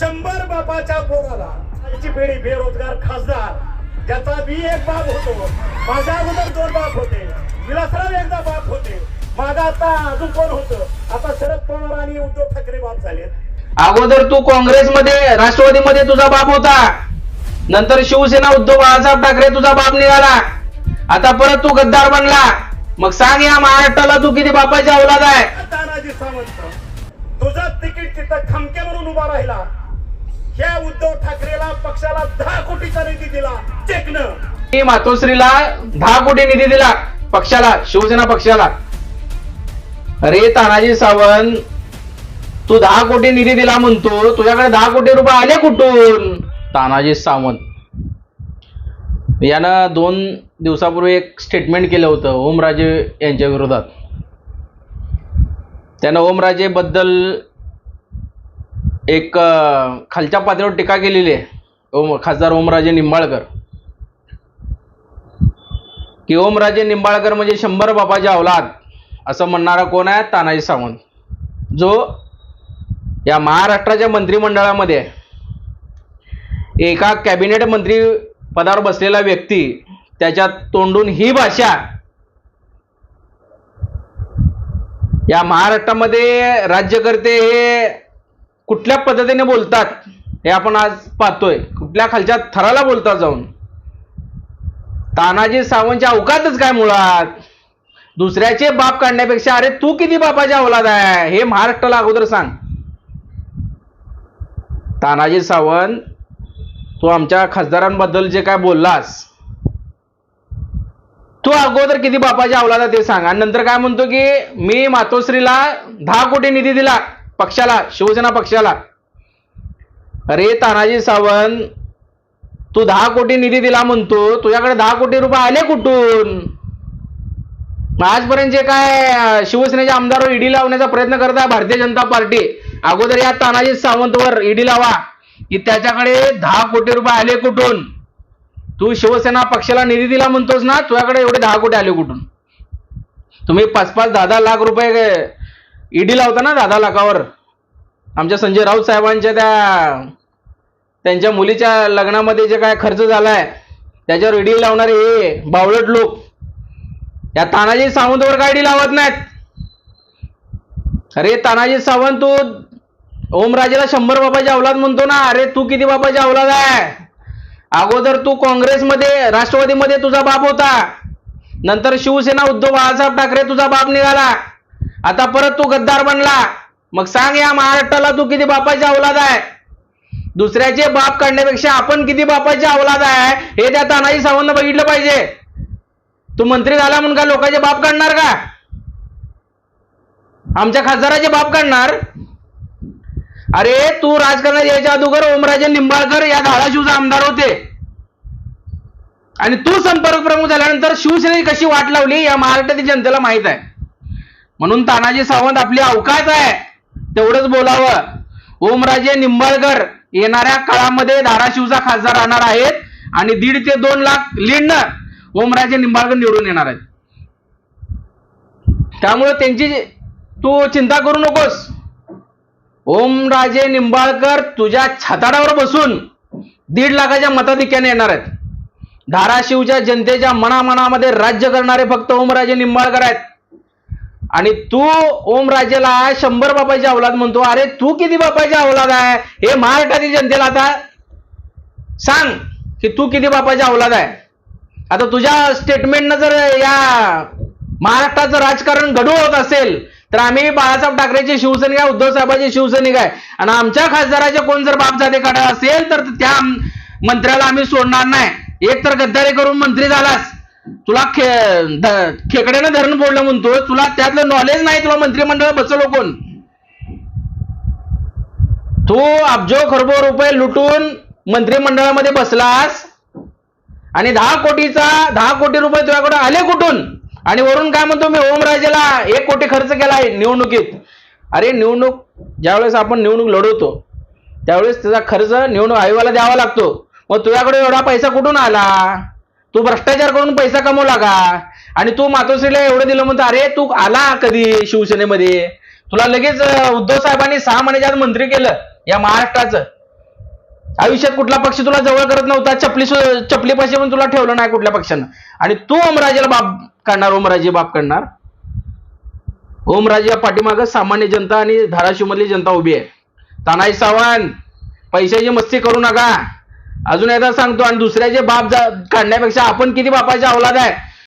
शंभर बापाच्या पोराला आजची पिढी बेरोजगार खासदार ज्याचा मी एक बाप होतो. माझ्या अगोदर दोन बाप होते. विलासराव एकदा बाप होते. माझा आता अजून कोण होतं? आता शरद पवार आणि उद्धव ठाकरे बाप झालेत अगोदर तू काँग्रेसमध्ये राष्ट्रवादीमध्ये तुझा बाप होता. नंतर शिवसेना उद्धव बाळासाहेब ठाकरे तुझा बाप निघाला. आता परत तू गद्दार बनला. मग सांग या महाराष्ट्राला तू किती बापाची औलाद आहे? तानाजी सावंत तुझं तिकीट तिथं खमके म्हणून उभा राहिला. ह्या उद्धव ठाकरेला पक्षाला दहा कोटीचा निधी दिला. चेकनं मी मातोश्रीला दहा कोटी निधी दिला. पक्षाला शिवसेना पक्षाला. अरे तानाजी सावंत तू दहा कोटी निधी दिला म्हणतो. तुझ्याकडे दहा कोटी रुपये आले कुठून? तानाजी सावंत. यानं दोन दिवसापूर्वी एक स्टेटमेंट केलं होतं ओमराजे यांच्या विरोधात. त्यानं ओमराजे बद्दल एक खालच्या पातळीवर टीका केलेली आहे. ओम खासदार ओमराजे निंबाळकर. की ओमराजे निंबाळकर म्हणजे शंभर बापाच्या अवलाद असं म्हणणारा कोण आहे? तानाजी सावंत. जो या महाराष्ट्राच्या मंत्रिमंडळामध्ये एका कॅबिनेट मंत्री पदावर बसलेला व्यक्ती त्याच्यात तोंडून ही भाषा या महाराष्ट्रामध्ये राज्यकर्ते हे कुठल्या पद्धतीने बोलतात हे आपण आज पाहतोय. कुठल्या खालच्या थराला बोलतात जाऊन. तानाजी सावंतच्या अवकातच काय मुळात? दुसऱ्याचे बाप काढण्यापेक्षा अरे तू किती बापाच्या अवलाद आहे? हे महाराष्ट्राला अगोदर सांग. तानाजी सावंत तू आमच्या खासदारांबद्दल जे काय बोललास तू अगोदर किती बापाच्या अवलाद आहे ते सांग. आणि नंतर काय म्हणतो की मी मातोश्रीला दहा कोटी निधी दिला. पक्षाला शिवसेना पक्षाला. अरे तानाजी सावंत तू दहा कोटी निधी दिला म्हणतो तुझ्याकडे दहा कोटी रुपये आले कुठून? आजपर्यंत जे काय शिवसेनेचे शिवसेनेच्या ईडी लावण्याचा प्रयत्न करत आहे भारतीय जनता पार्टी अगोदर या तानाजी सावंतवर ईडी लावा की त्याच्याकडे दहा कोटी रुपये आले कुठून? तू शिवसेना पक्षाला निधी दिला म्हणतोस ना तुझ्याकडे एवढे दहा कोटी आले कुठून? तुम्ही पाच पाच दहा दहा लाख रुपये ईडी लावता ना दहा दहा लाखावर. आमच्या संजय राऊत साहेबांच्या त्या त्यांच्या मुलीच्या लग्नामध्ये जे काय खर्च झालाय त्याच्यावर ईडी लावणारे हे बावळट लोक या तानाजी सावंतवर काय ईडी लावत नाहीत? अरे तानाजी सावंत तू ओमराजेला शंभर बाबाची अवलाद म्हणतो ना अरे तू किती बाबाची अवलाद आहे? अगोदर तू काँग्रेसमध्ये राष्ट्रवादीमध्ये तुझा बाप होता. नंतर शिवसेना उद्धव बाळासाहेब ठाकरे तुझा बाप निघाला. आता परत तू गद्दार बनला. मग सांग या महाराष्ट्राला तू किती बापाची अवलाद आहे? दुसऱ्याचे बाप काढण्यापेक्षा आपण किती बापाची अवलाद आहे? हे त्या तानाजी सावंत बघितलं पाहिजे. तू मंत्री झाला म्हणून का लोकांचे बाप काढणार का? आमच्या खासदाराचे बाप काढणार? अरे तू राजकारणात यायच्या अगोदर ओमराजे निंबाळकर या धाराशिवचा आमदार होते. आणि तू संपर्क प्रमुख झाल्यानंतर शिवसेनेची कशी वाट लावली या महाराष्ट्रातील जनतेला माहीत आहे. म्हणून तानाजी सावंत आपली अवकाश आहे. तेवढंच बोलावं. ओमराजे निंबाळकर येणाऱ्या काळामध्ये धाराशिवचा खासदार राहणार आहेत आणि दीड ते दोन लाख लीडनं ओमराजे निंबाळकर निवडून येणार आहेत. त्यामुळे त्यांची तू चिंता करू नकोस. ओमराजे निंबाळकर तुझ्या छाताडावर बसून दीड लाखाच्या मताधिक्याने येणार आहेत. धाराशिवच्या जनतेच्या मनामनामध्ये राज्य करणारे फक्त ओमराजे निंबाळकर आहेत. आणि तू ओम राजेला शंभर बापाची अवलाद म्हणतो. अरे तू किती बापाची अवलाद आहे? हे महाराष्ट्रातील जनतेला आता सांग की तू किती बापाची अवलाद आहे? आता तुझ्या स्टेटमेंटनं जर या महाराष्ट्राचं राजकारण घडू होत असेल तर आम्ही बाळासाहेब ठाकरेचे शिवसैनिक आहे उद्धव साहेबांचे शिवसैनिक आहे. आणि आमच्या खासदाराचे कोण जर बाप जाते काढा असेल तर त्या मंत्र्याला आम्ही सोडणार नाही. एक तर गद्दारी करून मंत्री झालास. तुला खे खेकड्यानं धरण फोडलं म्हणतो तुला त्यातलं नॉलेज नाही तुला मंत्रिमंडळ बसवलं कोण? तू अब्जो खरबो रुपये लुटून मंत्रिमंडळामध्ये बसलास आणि दहा कोटीचा दहा कोटी रुपये तुझ्याकडे आले कुठून? आणि वरून काय म्हणतो मी ओमराजेला एक कोटी खर्च केलाय निवडणुकीत. अरे निवडणूक ज्यावेळेस आपण निवडणूक लढवतो त्यावेळेस त्याचा खर्च निवडणूक आयोगाला द्यावा लागतो. मग तुझ्याकडे एवढा पैसा कुठून आला? तू भ्रष्टाचार करून पैसा कमवला का आणि तू मातोश्रीला एवढं दिलं म्हणतो अरे तू आला कधी शिवसेनेमध्ये? तुला लगेच उद्धव साहेबांनी सहा महिन्याच्या मंत्री केलं या महाराष्ट्राचं. आयुष्यात कुठला पक्ष तुला जवळ करत नव्हता चपली चपली पैसे पण तुला ठेवलं नाही कुठल्या पक्षानं. आणि तू ओमराजेला बाप काढणार ओमराजे बाप काढणार ओमराजे या पाठीमाग सामान्य जनता आणि धाराशिवमधली जनता उभी आहे. तानाई सावंत पैशाची मस्ती करू नका. अजून एकदा सांगतो आणि दुसऱ्याचे बाप काढण्यापेक्षा आपण किती बापाचे अवलाद आहे